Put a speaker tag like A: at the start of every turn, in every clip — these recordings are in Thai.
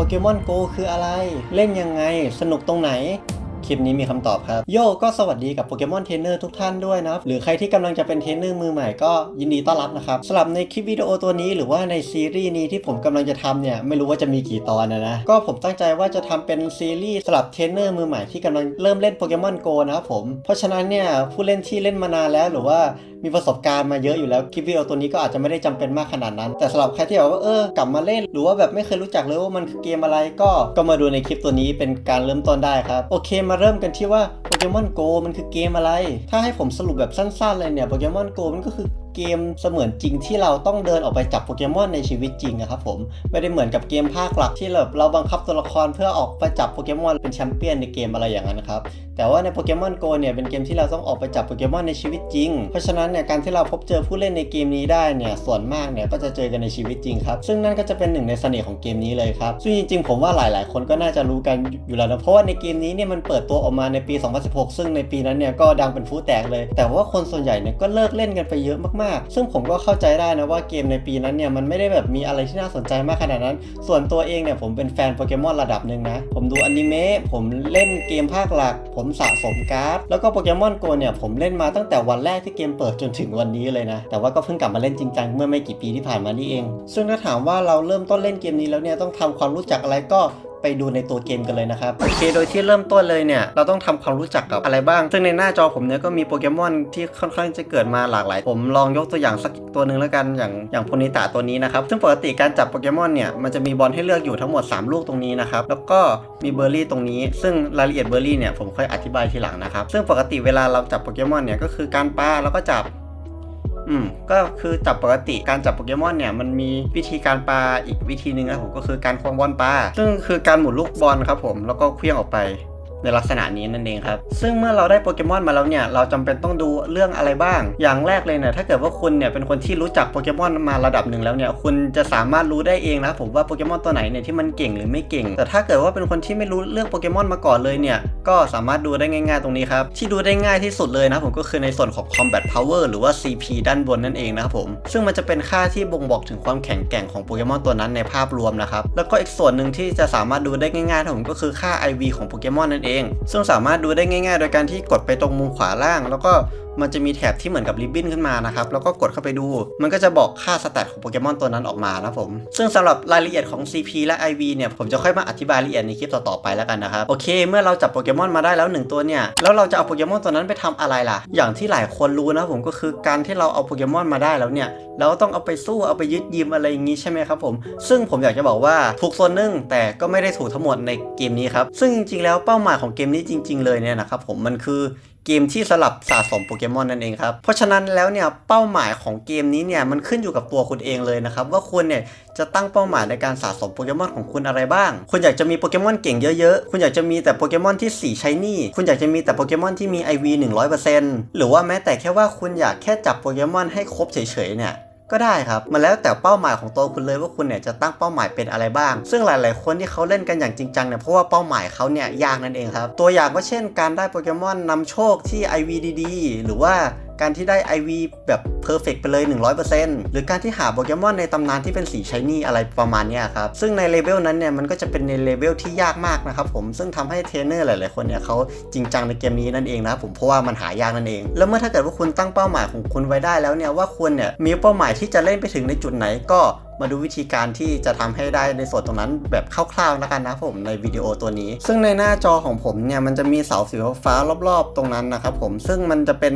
A: โปเกมอนโกคืออะไร เล่นยังไง สนุกตรงไหน ลิปนี้มีคำตอบครับ โยก็สวัสดีกับโปเกมอนเทรนเนอร์ทุกท่านด้วยนะครับ หรือใครที่กำลังจะเป็นเทรนเนอร์มือใหม่ก็ยินดีต้อนรับนะครับสำหรับในคลิปวิดีโอตัวนี้หรือว่าในซีรีส์นี้ที่ผมกำลังจะทำเนี่ยไม่รู้ว่าจะมีกี่ตอนนะนะก็ผมตั้งใจว่าจะทำเป็นซีรีส์สำหรับเทรนเนอร์มือใหม่ที่กำลังเริ่มเล่นโปเกมอนโกนะครับผมเพราะฉะนั้นเนี่ยผู้เล่นที่เล่นมานานแล้วหรือว่ามีประสบการณ์มาเยอะอยู่แล้วคลิปวิดีโอตัวนี้ก็อาจจะไม่ได้จำเป็นมากขนาดนั้น แต่สำหรับใครที่แบบว่าเออกลับมาเล่น หรือว่าแบบไม่เคยรู้จักเลยว่ามันคือเกมอะไรก็ก็มาดูในคลิปตัวนี้เป็นการเริ่มต้นได้ครับโอเคมาเริ่มกันที่ว่าโปเกมอนโกมันคือเกมอะไร ถ้าให้ผมสรุปแบบสั้นๆเลยเนี่ยโปเกมอนโกมันก็คือเกมเสมือนจริงที่เราต้องเดินออกไปจับโปเกมอนในชีวิตจริงอะครับผมไม่ได้เหมือนกับเกมภาคหลักที่แบบเราบังคับตัวละครเพื่อออกไปจับโปเกมอนเป็นแชมเปี้ยนในเกมอะไรอย่างนั้นครับแต่ว่าในโปเกมอนโกเนี่ยเป็นเกมที่เราต้องออกไปจับโปเกมอนในชีวิตจริง เพราะฉะนั้นเนี่ยการที่เราพบเจอผู้เล่นในเกมนี้ได้เนี่ยส่วนมากเนี่ยก็จะเจอกันในชีวิตจริงครับซึ่งนั่นก็จะเป็นหนึ่งในเสน่ห์ของเกมนี้เลยครับซึ่งจริงๆผมว่าหลาย ๆ คนก็น่าจะรู้กันอยู่แล้วนะเพราะว่าในเกมนี้เนี่ยมันเปิดตัวออกมาในปี 2016 ซึ่งในปีนั้นเนี่ยก็ดังเป็นฟูแตกเลย แต่ว่าคนส่วนใหญ่เนี่ยก็เลิกเล่นกันไปเยอะมากๆ ซึ่งผมก็เข้าใจได้นะว่าเกมในปีนั้นเนี่ยมันไม่ได้แบบมีอะไรที่น่าสนใจมากขนาดนั้น ส่วนตัวเองเนี่ยผมเป็นแฟนโปเกมอนระดับหนึ่งนะ ผมดูอนิเมะ ผมเล่นเกมภาคหลัก ผมสะสมการ์ด แล้วก็โปเกมอนโกเนี่ยผมเล่นมาตั้งแต่วันแรกที่เกมเปิดจนถึงวันนี้เลยนะ แต่ว่าก็เพิ่งกลับมาเล่นจริงจังเมื่อไม่กี่ปีที่ผ่านมานี่เอง ซึ่งถ้าถามว่าเราเริ่มต้นเล่นเกมนี้แล้วเนี่ยต้องทำความรู้จักอะไรก็ ไปดูในตัวเกมกันเลยนะครับโอเคโดยที่เริ่มต้นเลยเนี่ยเราต้องทำความรู้จักกับอะไรบ้าง ซึ่งในหน้าจอผมเนี่ยก็มีโปเกมอนที่ค่อนข้างจะเกิดมาหลากหลาย ผมลองยกตัวอย่างสักตัวหนึ่งแล้วกันอย่างอย่างโพนิตะตัวนี้นะครับซึ่งปกติการจับโปเกมอนเนี่ยมันจะมีบอลให้เลือกอยู่ทั้งหมด 3 ลูกตรงนี้นะครับแล้วก็มีเบอร์รี่ตรงนี้ ซึ่งรายละเอียดเบอร์รี่เนี่ยผมค่อยอธิบายทีหลังนะครับซึ่งปกติเวลาเราจับโปเกมอนเนี่ยก็คือการปาแล้วก็จับ อืมก็คือจับปกติการจับโปเกมอนเนี่ยมันมีวิธีการปลาอีกวิธีหนึ่งนะผมก็คือการควงบอลปลาซึ่งคือการหมุนลูกบอลครับผมแล้วก็เคลี้ยงออกไป ในลักษณะนี้นั่นเองครับ ซึ่งเมื่อเราได้โปเกมอนมาแล้วเนี่ย เราจำเป็นต้องดูเรื่องอะไรบ้าง อย่างแรกเลยเนี่ย ถ้าเกิดว่าคุณเนี่ยเป็นคนที่รู้จักโปเกมอนมาระดับหนึ่งแล้วเนี่ย คุณจะสามารถรู้ได้เองนะครับผมว่าโปเกมอนตัวไหนเนี่ยที่มันเก่งหรือไม่เก่ง แต่ถ้าเกิดว่าเป็นคนที่ไม่รู้เรื่องโปเกมอนมาก่อนเลยเนี่ย ก็สามารถดูได้ง่าย ๆ ตรงนี้ครับ ที่ดูได้ง่ายที่สุดเลยนะผมก็คือในส่วนของ Combat Power หรือว่า CP ด้านบนนั่นเองนะครับผม ซึ่งมันจะเป็นค่าที่บ่งบอกถึงความแข็งแกร่งของโปเกมอนตัวนั้นในภาพรวมนะครับ แล้วก็อีกส่วนหนึ่งที่จะสามารถดูได้ง่ายๆผมก็คือค่า IV ของโปเกมอนนั่นเองซึ่งสามารถดูได้ง่าย ๆ โดยการที่กดไปตรงมุมขวาล่าง แล้วก็ มันจะมีแถบที่เหมือนกับริบบิ้นขึ้นมานะครับ แล้วก็กดเข้าไปดู มันก็จะบอกค่าสแตทของโปเกมอนตัวนั้นออกมานะผม ซึ่งสำหรับรายละเอียดของ CP และ IV เนี่ยผมจะค่อยมาอธิบายละเอียดในคลิปต่อๆไปแล้วกันนะครับ โอเค เมื่อเราจับโปเกมอนมาได้แล้วหนึ่งตัวเนี่ย แล้วเราจะเอาโปเกมอนตัวนั้นไปทำอะไรล่ะ อย่างที่หลายคนรู้นะผมก็คือการที่เราเอาโปเกมอนมาได้แล้วเนี่ยเราต้องเอาไปสู้เอาไปยึดยิมอะไรอย่างงี้ใช่ไหมครับผม ซึ่งผมอยากจะบอกว่าถูกส่วนหนึ่งแต่ก็ไม่ได้ถูกทั้งหมดในเกมนี้ครับ ซึ่งจริงๆแล้วเป้าหมายของเกมนี้จริง ๆ เลยเนี่ยนะครับผมมันคือ เกมที่สลับสะสมโปเกมอนนั่นเองครับ เพราะฉะนั้นแล้วเนี่ยเป้าหมายของเกมนี้เนี่ยมันขึ้นอยู่กับตัวคุณเองเลยนะครับว่าคุณเนี่ยจะตั้งเป้าหมายในการสะสมโปเกมอนของคุณอะไรบ้าง คุณอยากจะมีโปเกมอนเก่งเยอะๆ คุณอยากจะมีแต่โปเกมอนที่สีใช้นี่ คุณอยากจะมีแต่โปเกมอนที่มี IV 100%หรือว่าแม้แต่แค่ว่าคุณอยากแค่จับโปเกมอนให้ครบเฉยๆเนี่ย ก็ได้ครับ มันแล้วแต่เป้าหมายของตัวคุณเลยว่าคุณเนี่ยจะตั้งเป้าหมายเป็นอะไรบ้าง ซึ่งหลาย ๆ คนที่เขาเล่นกันอย่างจริงจังเนี่ยเพราะว่าเป้าหมายเขาเนี่ยยากนั่นเองครับ ตัวอย่างก็เช่น การได้โปเกมอนนำโชคที่ IV ดีๆหรือว่า การที่ได้ IV แบบเพอร์เฟกไปเลย 100%หรือการที่หาโปเกมอนในตำนานที่เป็นสีชายนี่อะไรประมาณนี้ครับ ซึ่งในเลเวลนั้นเนี่ยมันก็จะเป็นในเลเวลที่ยากมากนะครับผมซึ่งทำให้เทรนเนอร์หลายๆคนเนี่ยเขาจริงจังในเกมนี้นั่นเองนะผมเพราะว่ามันหายากนั่นเอง แล้วเมื่อถ้าเกิดว่าคุณตั้งเป้าหมายของคุณไว้ได้แล้วเนี่ยว่าคุณเนี่ยมีเป้าหมายที่จะเล่นไปถึงในจุดไหนก็ มาดูวิธีการที่จะทำให้ได้ในส่วนตรงนั้นแบบคร่าวๆแล้วกันนะผมในวิดีโอตัวนี้ ซึ่งในหน้าจอของผมเนี่ยมันจะมีเสาสีฟ้ารอบๆ ตรงนั้นนะครับผมซึ่งมันจะเป็น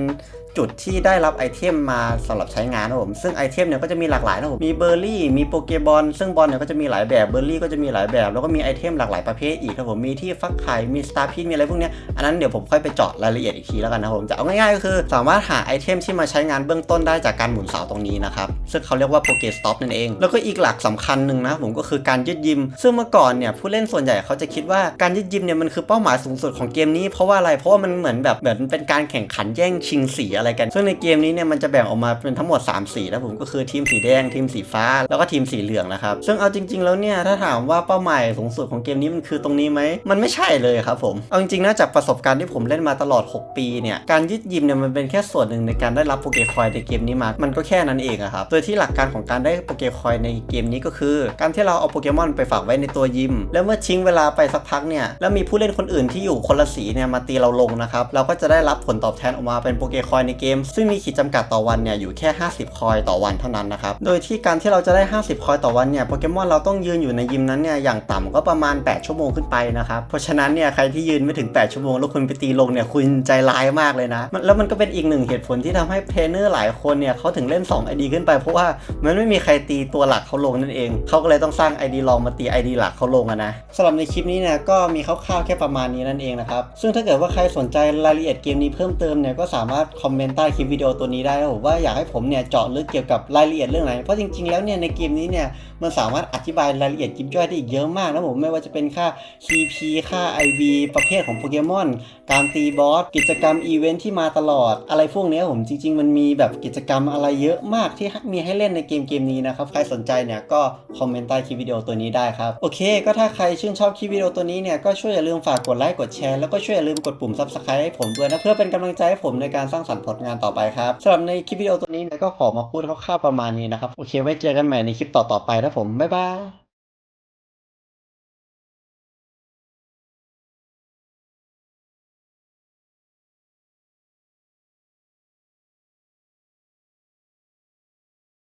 A: จุดที่ได้รับไอเทมมาสำหรับใช้งานนะผมซึ่งไอเทมเนี่ยก็จะมีหลากหลายนะผมมีเบอร์รี่มีโปเกบอลซึ่งบอลเนี่ยก็จะมีหลายแบบเบอร์รี่ก็จะมีหลายแบบ แล้วก็มีไอเทมหลากหลายประเภทอีกครับผมมีที่ฟักไข่มีสตาร์พินมีอะไรพวกเนี้ยอันนั้นเดี๋ยวผมค่อยไปเจาะรายละเอียดอีกทีแล้วกันนะผมจะเอาง่ายๆก็คือ สามารถหาไอเทมที่มาใช้งานเบื้องต้นได้จากการหมุนเสาตรงนี้นะครับซึ่งเขาเรียกว่าโปเกสต็อปนั่นเองแล้วก็อีกหลักสำคัญหนึ่งนะผมก็คือการยึดยิม ซึ่งเมื่อก่อนเนี่ยผู้เล่นส่วนใหญ่เขาจะคิดว่าการยึดยิมเนี่ยมันคือเป้าหมายสูงสุดของเกมนี้เพราะว่าอะไรเพราะว่ามันเหมือนแบบเหมือนเป็นการแข่งขันแย่งชิงสีอะไรกัน ซึ่งในเกมนี้เนี่ยมันจะแบ่งออกมาเป็นทั้งหมด 3 สีนะผมก็คือทีมสีแดงทีมสีฟ้า แล้วก็ทีมสีเหลืองนะครับซึ่งเอาจริง ๆแล้วเนี่ยถ้าถามว่าเป้าหมายสูงสุดของเกมนี้มันคือตรงนี้ไหมมันไม่ใช่เลยครับผมเอาจริงๆนะจากประสบการณ์ที่ผมเล่นมาตลอด 6 ปีเนี่ยการยึดยิมเนี่ยมันเป็นแค่ส่วนหนึ่งในการได้รับโปเกคอยในเกมนี้มา มันก็แค่นั้นเองอะครับโดยที่หลักการของการได้โปเกคอยอยในเกมนี้ก็คือ การที่เราเอาโปเกมอนไปฝากไว้ในตัวยิม แล้วเมื่อทิ้งเวลาไปสักพักเนี่ยแล้วมีผู้เล่นคนอื่นที่อยู่คนละสีเนี่ยมาตีเราลงนะครับเราก็จะได้รับผลตอบแทนออกมาเป็นโปเกคอยในเกม ซึ่งมีขีดจำกัดต่อวันเนี่ยอยู่แค่ 50 คอยต่อวันเท่านั้นนะครับโดยที่การที่เราจะได้ 50 คอยต่อวันเนี่ยโปเกมอนเราต้องยืนอยู่ในยิมนั้นเนี่ยอย่างต่ำก็ประมาณ 8 ชั่วโมงขึ้นไปนะครับเพราะฉะนั้นเนี่ยใครที่ยืนไม่ถึง 8 ชั่วโมงแล้วคุณไปตีลงเนี่ยคุณใจร้ายมากเลยนะแล้วมันก็เป็นอีกหนึ่งเหตุผลที่ทำให้เทรนเนอร์หลายคนเนี่ยเขาถึงเล่น2 ID ขึ้นไปเพราะว่ามันไม่มีใครตีตัวหลักเขาลงนั่นเอง เขาก็เลยต้องสร้าง ID รองมาตี ID หลักเขาลงอะนะสำหรับในคลิปนี้เนี่ยก็มีคร่าวๆแค่ประมาณนี้นั่นเองนะครับ ซึ่งถ้าเกิดว่าใครสนใจรายละเอียดเกมนี้เพิ่มเติมเนี่ยก็สามารถคอมเมนต์ใต้คลิปวิดีโอตัวนี้ได้นะผมว่าอยากให้ผมเนี่ยเจาะลึกเกี่ยวกับรายละเอียดเรื่องไหน เพราะจริงๆแล้วเนี่ยในเกมนี้เนี่ยมันสามารถอธิบายรายละเอียดยิบย่อยได้อีกเยอะมากนะผมไม่ว่าจะเป็นค่า CP ค่า IV ประเภทของโปเกมอน การตีบอส กิจกรรมอีเวนท์ที่มาตลอด อะไรพวกนี้ผมจริง ๆ มันมีแบบกิจกรรมอะไรเยอะมากที่มีให้เล่นในเกมเกมนี้นะครับใครสนใจเนี่ยก็คอมเมนต์ใต้คลิปวิดีโอตัวนี้ได้ครับ โอเค ก็ถ้าใครชื่นชอบคลิปวิดีโอตัวนี้เนี่ยก็ช่วยอย่าลืมฝากกดไลค์กดแชร์แล้วก็ช่วยอย่าลืมกดปุ่ม subscribe ให้ผมด้วยนะเพื่อเป็นกำลังใจให้ผมในการสร้างสรรค์ผลงานต่อไปครับสำหรับในคลิปวิดีโอตัวนี้เนี่ยก็ขอมาพูดคร่าวๆประมาณนี้นะครับโอเคไว้เจอกันใหม่ในคลิปต่อๆไปนะผมบ๊ายบาย